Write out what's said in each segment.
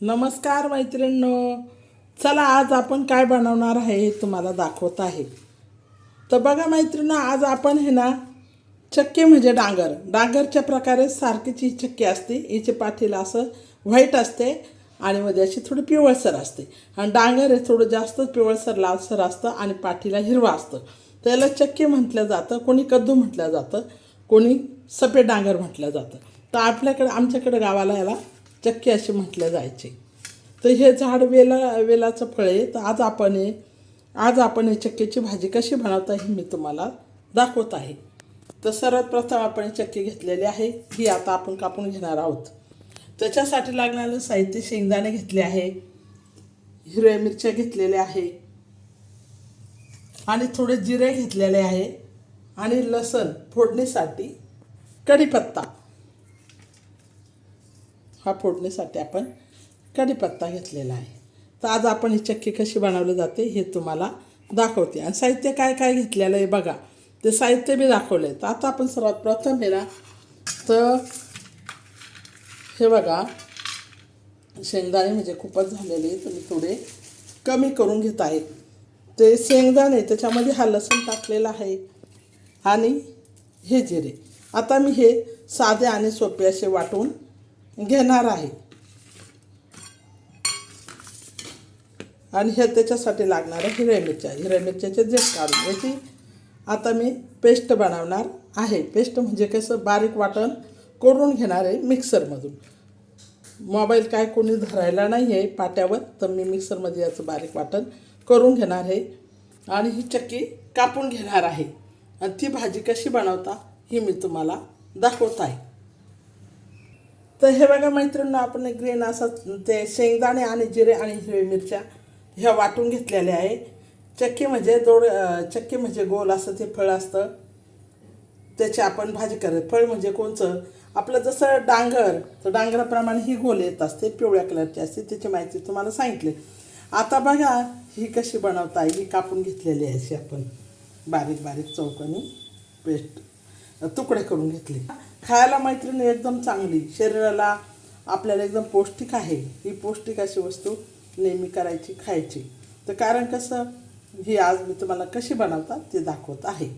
नमस्कार मैत्रिणींनो. चला आज आपण काय बनवणार आहे हे तुम्हाला दाखवत आहे. तर बघा मैत्रिणींनो आज आपण हे ना चक्के म्हणजे डांगर. डांगरच्या प्रकारे सारखीच ही चक्की असते. हिचे पाठीला असं व्हाईट असते आणि मध्ये अशी थोडी पिवळसर असते. आणि डांगर हे थोडं जास्तच पिवळसर लालसर असतं आणि पाठीला हिरवा असतं. त्याला चक्की म्हटलं जातं कोणी कद्दू म्हटलं जातं कोणी सफेद डांगर म्हटलं जातं. तर आपल्याकडे आमच्याकडे गावाला याला चक्की असे म्हटलं जायचे. तर हे झाड वेला वेलाचं फळ आहे. तर आज आपण हे आज आपण हे चक्कीची भाजी कशी बनवता हे मी तुम्हाला दाखवत आहे. तर सर्वात प्रथम आपण चक्की घेतलेली आहे. ही आता आपण कापून घेणार आहोत. त्याच्यासाठी लागणारं साहित्य शेंगदाणे घेतले आहे. हिरव्या मिरच्या घेतलेल्या आहे. आणि थोडे जिरे घेतलेले आहे. आणि लसण फोडणीसाठी कढीपत्ता. हा फोडणीसाठी आपण कढीपत्ता घेतलेला आहे. तर आज आपण ही चक्की कशी बनवली जाते हे तुम्हाला दाखवते. आणि साहित्य काय काय घेतलेलं आहे बघा. ते साहित्य मी दाखवलं आहे तर आता आपण सर्वात प्रथम आहे ना तर हे बघा. शेंगदाणे म्हणजे खूपच झालेले तर मी थोडे कमी करून घेत आहे. ते शेंगदाणे त्याच्यामध्ये हा लसूण टाकलेला आहे आणि हे जिरे. आता मी हे साधे आणि सोपे असे वाटून घेणार आहे. आणि हे त्याच्यासाठी लागणाऱ्या हिरव्या मिरच्या. हिरव्या मिरच्याचे जे काढून याची आता मी पेस्ट बनवणार आहे. पेस्ट म्हणजे कसं बारीक वाटण करून घेणार आहे मिक्सरमधून. मोबाईल काय कोणी धरायला नाही आहे पाट्यावर तर मी मिक्सरमध्ये याचं बारीक वाटण करून घेणार आहे. आणि ही चक्की कापून घेणार आहे. आणि ती भाजी कशी बनवता ही मी तुम्हाला दाखवत आहे. तर हे बघा मैत्रिणींना आपण ग्रीन असं ते शेंगदाणे आणि जिरे आणि हिरवी मिरच्या ह्या वाटून घेतलेल्या आहे चक्की म्हणजे दोड चक्की म्हणजे गोल असं ते फळ असतं. त्याची आपण भाजी करत फळ म्हणजे कोणचं? आपलं जसं डांगर तर डांगराप्रमाणे ही गोल येत असते पिवळ्या कलरची असते त्याची माहिती तुम्हाला सांगितली. आता बघा ही कशी बनवता ही कापून घेतलेली आहे अशी आपण. बारीक बारीक चौकनी पेस्ट तुकडे करून घेतले. खायला मैत्रीण एकदम चांगली. शरीराला आपल्याला एकदम पौष्टिक आहे. ही पौष्टिक अशी वस्तू नेहमी करायची खायची. तर कारण कसं ही आज मी तुम्हाला कशी बनवतात ते दाखवत आहे.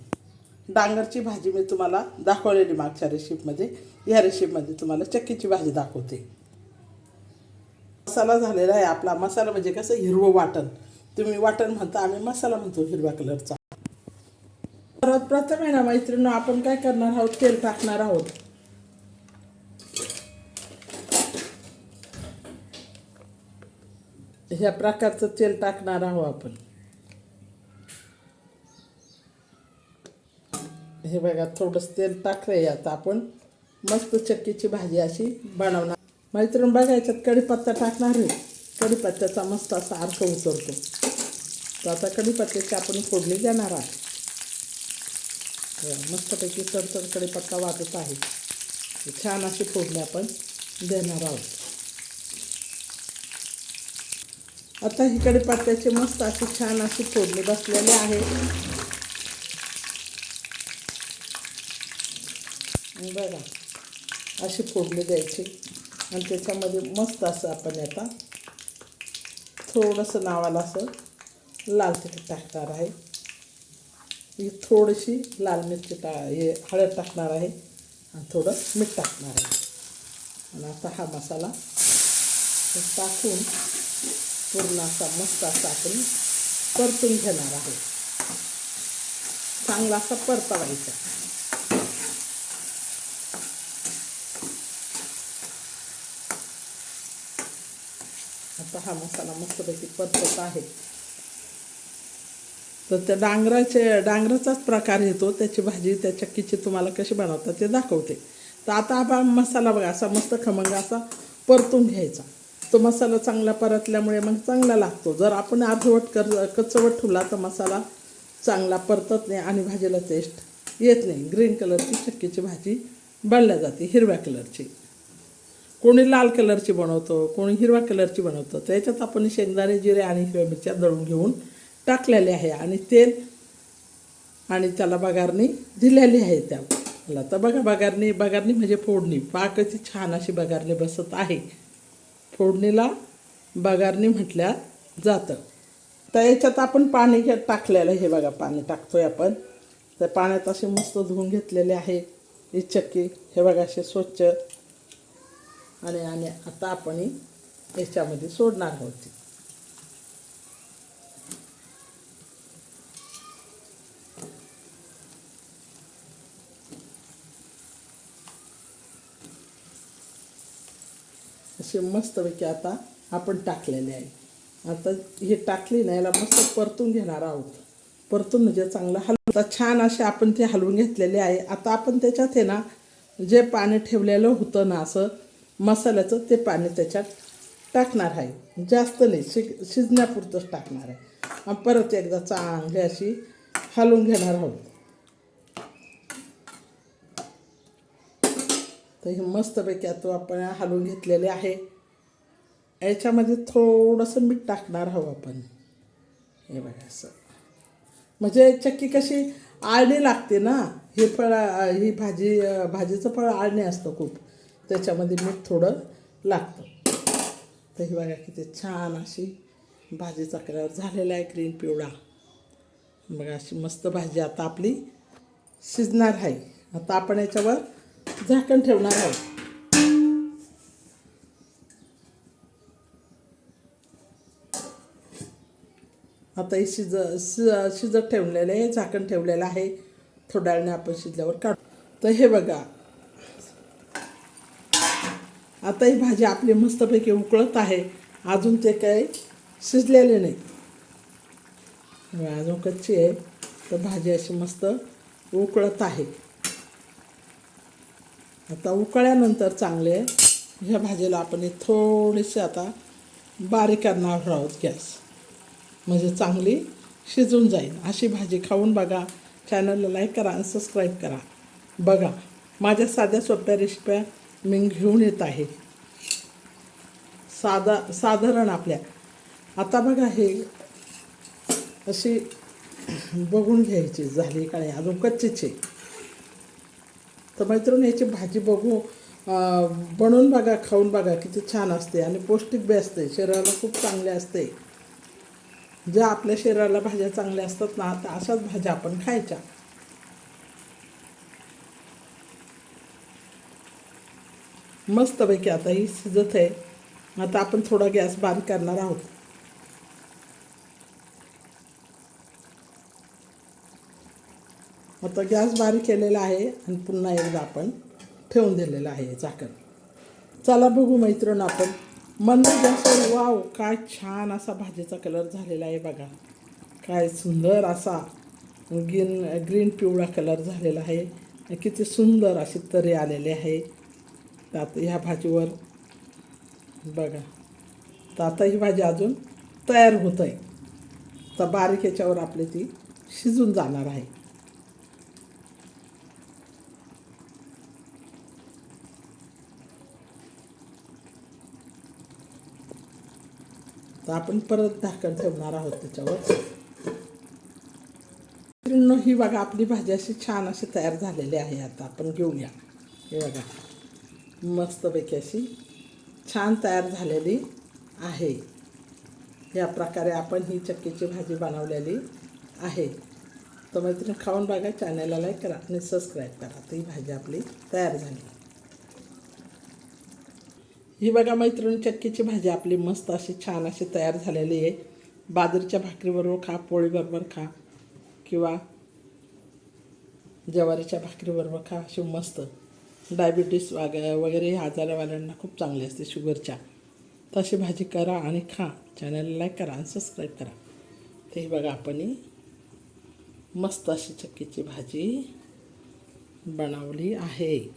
डांगरची भाजी मी तुम्हाला दाखवलेली मागच्या रेसिपीमध्ये या रेसिपीमध्ये तुम्हाला चक्कीची भाजी दाखवते. मसाला झालेला आहे आपला. मसाला म्हणजे कसं हिरवं वाटण. तुम्ही वाटण म्हणता आम्ही मसाला म्हणतो हिरव्या कलरचा सर्वात प्रथम आहे ना मैत्रिणी आपण काय करणार आहोत? तेल टाकणार आहोत. ह्या प्रकारचं तेल टाकणार आहोत आपण. हे बघा थोडंसं तेल टाकलंय आता आपण. मस्त चक्कीची भाजी अशी बनवणार. मैत्रीण बघा याच्यात कढीपत्ता टाकणार आहे. कढीपत्त्याचा मस्त असा अर्थ उतरतो. तर आता कढीपत्त्याची आपण फोडणी देणार आहे हो, मस्तपैकी चढचढ कढीपत्ता वाजत आहे. छान अशी फोडणी आपण देणार आहोत. आता ही कढीपत्त्याची मस्त अशी छान अशी फोडणी बसलेली आहे. बघा अशी फोडणी द्यायची. आणि त्याच्यामध्ये मस्त असं आपण आता थोडंसं नावाला असं लाल तिखट टाकणार आहे. ही थोडीशी लाल मिरची टा हे हळद टाकणार आहे आणि थोडं मीठ टाकणार आहे. आणि आता हा मसाला टाकून पूर्ण असा मस्त असा आपण परतून घेणार आहे. चांगला असा परतावायचा. आता हा मसाला मस्तपैकी परतत आहे. तर त्या डांगराचे डांगराचाच प्रकार येतो. त्याची भाजी त्या चक्कीची तुम्हाला कशी बनवतात ते दाखवते. तर आता हा मसाला बघा असा मस्त खमंग असा परतून घ्यायचा. तो मसाला चांगला परतल्यामुळे मग चांगला लागतो. जर आपण अर्धवट कर कचवट ठेवला तर मसाला चांगला परतत नाही आणि भाजीला टेस्ट येत नाही. ग्रीन कलरची चक्कीची भाजी बनल्या जाते हिरव्या कलरची कोणी लाल कलरची बनवतो कोणी हिरव्या कलरची बनवतं. त्याच्यात आपण शेंगदाणे जिरे आणि हिरव्या मिरच्या दळून घेऊन टाकलेले आहे आणि तेल आणि त्याला बगारणी दिलेली आहे त्याला तर बघा बगारणी बगारणी म्हणजे फोडणी. पाकची छान अशी बगारणी बसत आहे. फोडणीला बगारणी म्हटल्या जातं. तर याच्यात आपण पाणी घे टाकलेलं हे बघा पाणी टाकतोय आपण. तर पाण्यात असे मस्त धुवून घेतलेले आहे. ही चक्की हे बघा असे स्वच्छ. आणि आणि आता आपण याच्यामध्ये सोडणार आहोत. असे मस्तपैकी आता आपण टाकलेले आहे. आता हे टाकली ना याला मस्त परतून घेणार आहोत. परतून म्हणजे चांगलं हलवून छान असे आपण ते हलवून घेतलेले आहे. आता आपण त्याच्यात आहे ना जे पाणी ठेवलेलं होतं ना असं मसाल्याचं ते पाणी त्याच्यात टाकणार आहे. जास्त नाही शि शिजण्यापुरतंच टाकणार आहे. परत एकदा चांगली अशी हलवून घेणार आहोत. तर हे मस्तपैकी आता आपण हलवून घेतलेले आहे. याच्यामध्ये थोडंसं मीठ टाकणार आहोत आपण. हे बघा असं. म्हणजे चक्की कशी आळणी लागते ना हे फळ ही भाजी भाजीचं फळ आळणी असतं खूप. त्याच्यामध्ये मीठ थोडं लागतं. तर ही बघा किती छान अशी भाजीचा कलर झालेला आहे ग्रीन पिवळा. बघा अशी मस्त भाजी आता आपली शिजणार आहे. आता आपण याच्यावर झाकण ठेवणार आहोत. आता हे शिज शि- शिजत ठेवलेलं आहे झाकण ठेवलेलं आहे. थोड्या वेळाने आपण शिजल्यावर काढू. तर हे बघा. आता ही भाजी आपली मस्तपैकी उकळत आहे. अजून ते काही शिजलेले नाही. अजून कच्ची आहे. तर भाजी अशी मस्त उकळत आहे. आता उकळल्यानंतर चांगले ह्या भाजीला आपण हे थोडीशी आता बारीक करणार आहोत गॅस. म्हणजे चांगली शिजून जाईल. अशी भाजी खाऊन बघा. चॅनलला लाईक करा आणि सबस्क्राईब करा. बघा माझ्या साध्या सोप्या रेसिप्या मी घेऊन येत आहे. साधा साधारण आपल्या. आता बघा हे अशी बघून घ्यायची झाली काळे अजून कच्चेची. तर मैत्रीण याची भाजी बघू. बनवून बघा खाऊन बघा किती छान असते आणि पौष्टिक बी असते. शरीराला खूप चांगले असते. ज्या आपल्या शरीराला भाज्या चांगल्या असतात ना तर अशाच भाज्या आपण खायच्या. मस्तपैकी आता ही शिजत आहे. आता आपण थोडा गॅस बारीक करणार आहोत. आता गॅस बारीक केलेला आहे आणि पुन्हा एकदा आपण ठेवून दिलेलं आहे झाकण. चला बघू मैत्रिण आपण. मंद गॅसवर वाव काय छान असा भाजीचा कलर झालेला आहे बघा. काय सुंदर असा ग्रीन ग्रीन पिवळा कलर झालेला आहे. किती सुंदर अशी तरी आलेली आहे. त्यात ह्या भाजीवर बघा. तर आता ही भाजी अजून तयार होत आहे. तर बारीक याच्यावर आपली ती शिजून जाणार आहे. तर आपण परत झाकण ठेवणार आहोत त्याच्यावर. मित्रांनो, ही बघा आपली भाजी अशी छान अशी तयार झालेली आहे. आता आपण घेऊया. हे बघा मस्तपैकी अशी छान तयार झालेली आहे. या प्रकारे आपण ही चक्कीची भाजी बनवलेली आहे. तर मैत्रीण खाऊन बघा चॅनलला लाईक करा आणि सबस्क्राईब करा. तर ही भाजी आपली तयार झाली. ही बघा मैत्रिणी चक्कीची भाजी आपली मस्त अशी छान अशी तयार झालेली आहे. बाजरीच्या भाकरीबरोबर खा पोळीबरोबर खा किंवा ज्वारीच्या भाकरीबरोबर खा अशी मस्त. डायबिटीस वाग वगैरे आजारावाल्यांना खूप चांगली असते शुगरच्या. तशी भाजी करा आणि खा. चॅनलला लाईक करा आणि सबस्क्राईब करा. ते बघा आपण मस्त अशी चक्कीची भाजी बनवली आहे.